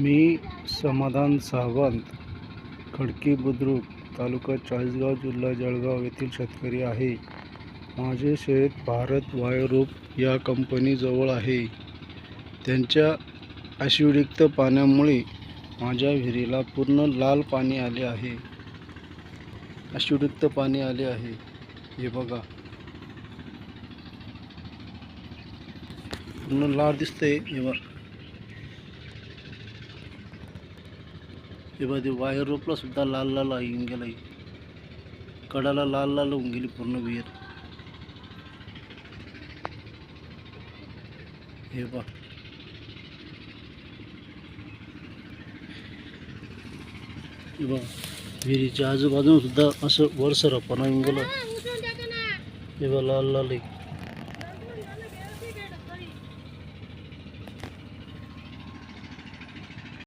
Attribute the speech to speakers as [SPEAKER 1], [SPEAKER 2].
[SPEAKER 1] मी समाधान सावंत खडकी बुद्रुक तालुका चाळीसगाव जिल्हा जळगाव येथील शेतकरी आहे. माझे शेत भारत वायुरूप या कंपनीजवळ आहे. त्यांच्या ॲसिडयुक्त पाण्यामुळे माझ्या विहिरीला पूर्ण लाल पाणी आले आहे. ॲसिडयुक्त पाणी आले आहे. हे बघा. पूर्ण लाल दिसतंय. हे बघा. हे बघा ते वायर रोपला सुद्धा लाल लाल येऊन गेलाय. कडाला लाल लाल होऊन गेली पूर्ण विहीर. हे बा हे बा विहिरीच्या आजूबाजूला सुद्धा असं वरसर पण येऊन गेलं. हे बा लाल लाल आहे.